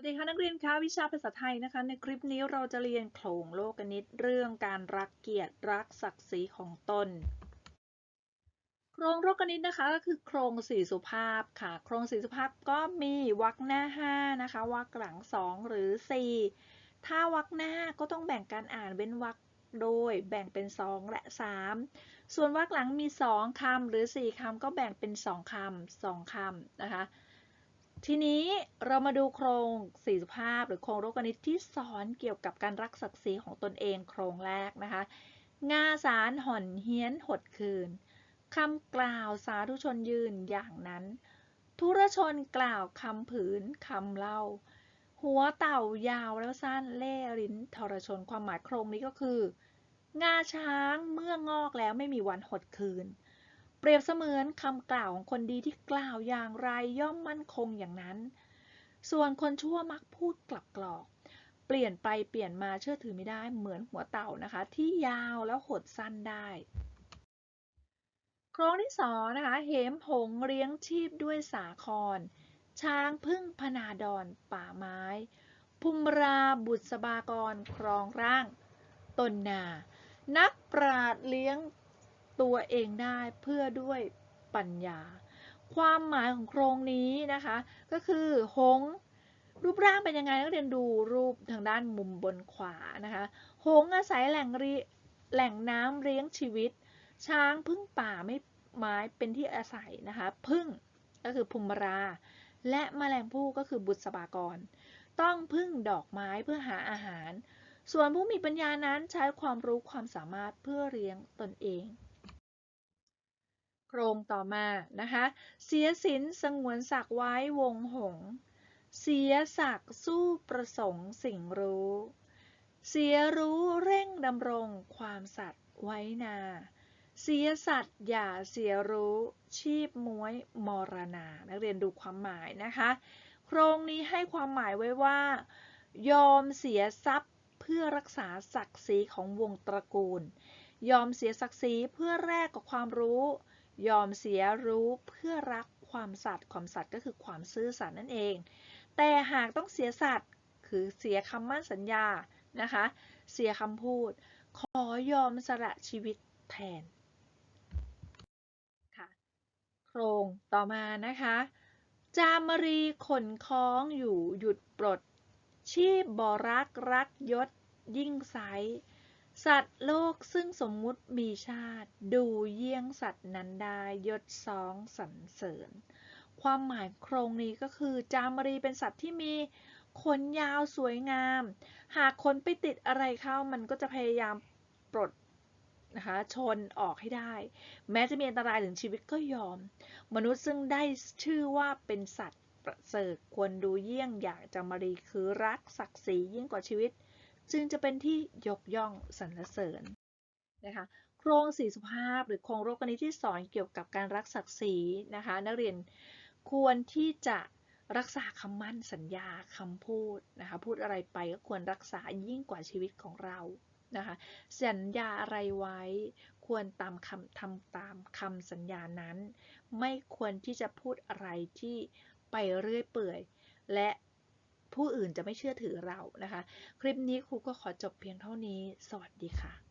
วัสดีค่ะนักเรียนคะวิชาภาษาไทยนะคะ ในคลิปนี้เราจะเรียนโครงโลกนิตเรื่องการรักเกียรติรักศักดิ์ศรีของตน โครงโลกนิตนะคะก็คือโครงสี่สุภาพค่ะ โครงสี่สุภาพก็มีวรรคหน้า5นะคะวรรคหลัง 2 หรือ 4 ถ้าวรรคหน้าก็ต้องแบ่งการอ่านเว้นวรรคโดยแบ่งเป็น 2 และ 3 ส่วนวรรคหลังมี 2คำหรือ 4คำก็แบ่งเป็น 2คำ2คำนะคะ ทีนี้เรามาดูโครงสี่สุภาพหรือโครงโลกนิตที่สอนเกี่ยวกับการรักศักดิ์ศรีของตนเองโครงแรกนะคะ งาสารห่อนเฮี้ยนหดคืนคำกล่าวสาธุชนยืนอย่างนั้น ทุรชนกล่าวคำผืนคำเล่า หัวเต่ายาวแล้วสั้นเล่ลิ้นทรชนความหมายโครงนี้ก็คือ งาช้างเมื่องอกแล้วไม่มีวันหดคืน เปรียบเสมือนคำกล่าวของคนดีที่กล่าวอย่างไรย่อมมั่นคงอย่างนั้น ส่วนคนชั่วมักพูดกลับกรอก เปลี่ยนไปเปลี่ยนมาเชื่อถือไม่ได้เหมือนหัวเต่านะคะ ที่ยาวแล้วหดสั้นได้โครงที่สองนะคะเหมผงเลี้ยงชีพด้วยสาคร ช้างพึ่งพนาดอนป่าไม้ ภูมราบุษบากรครองร่าง ตนนา นักปราดเลี้ยง ตัวเองได้เพื่อด้วยปัญญา ความหมายของโครงนี้นะคะ ก็คือหงส์รูปร่างเป็นยังไงนักเรียนดูรูปทางด้านมุมบนขวานะคะหงส์อาศัยแหล่งรีแหล่งน้ำเลี้ยงชีวิต ช้างพึ่งป่าไม่ไม้เป็นที่อาศัยนะคะพึ่งก็คือภูมิรา และแมลงภู่ก็คือบุษบากร ต้องพึ่งดอกไม้เพื่อหาอาหาร ส่วนผู้มีปัญญานั้นใช้ความรู้ความสามารถเพื่อเลี้ยงตนเอง โครงต่อมานะคะ เสียสินสงวนศักดิ์ไว้วงหง เสียศักดิ์สู้ประสงค์สิ่งรู้ เสียรู้เร่งดำรงความสัตย์ไว้นา เสียสัตย์อย่าเสียรู้ชีพม้วยมรณา นักเรียนดูความหมายนะคะ โครงนี้ให้ความหมายไว้ว่า ยอมเสียทรัพย์เพื่อรักษาศักดิ์ศรีของวงตระกูล ยอมเสียศักดิ์ศรีเพื่อแลกกับความรู้ ยอมเสียรู้เพื่อรักความสัตย์ความสัตย์ก็คือความซื่อสัตย์นั่นเอง แต่หากต้องเสียสัตย์คือเสียคำมั่นสัญญานะคะ เสียคำพูด ขอยอมสละชีวิตแทนค่ะโครงต่อมานะคะ จามรีขนคล้องอยู่หยุดปลด ชีพบรักรักยศยิ่งไซ สัตว์โลกซึ่งสมมุติมีชาติ ดูเยี่ยงสัตว์นั้นได้ยศสองสรรเสริญ ความหมายโครงนี้ก็คือ จามรีเป็นสัตว์ที่มีขนยาวสวยงาม หากขนไปติดอะไรเข้ามันก็จะพยายามปลดนะคะชนออกให้ได้ แม้จะมีอันตรายถึงชีวิตก็ยอม มนุษย์ซึ่งได้ชื่อว่าเป็นสัตว์ประเสริฐควรดูเยี่ยงอย่างจามรีคือรักศักดิ์ศรียิ่งกว่าชีวิต จึงจะเป็นที่ยกย่องสรรเสริญนะคะโครงสีสุภาพหรือโครงโรคนิตที่สอนเกี่ยวกับการรักศักดิ์ศรีนะคะ นักเรียนควรที่จะรักษาคำมั่นสัญญาคำพูดนะคะพูดอะไรไปก็ควรรักษายิ่งกว่าชีวิตของเรานะคะสัญญาอะไรไว้ควรตามคำทำตามคำสัญญานั้น ไม่ควรที่จะพูดอะไรที่ไปเรื่อยเปื่อย และ ผู้อื่นจะไม่เชื่อถือเรานะคะ คลิปนี้ครูก็ขอจบเพียงเท่านี้ สวัสดีค่ะ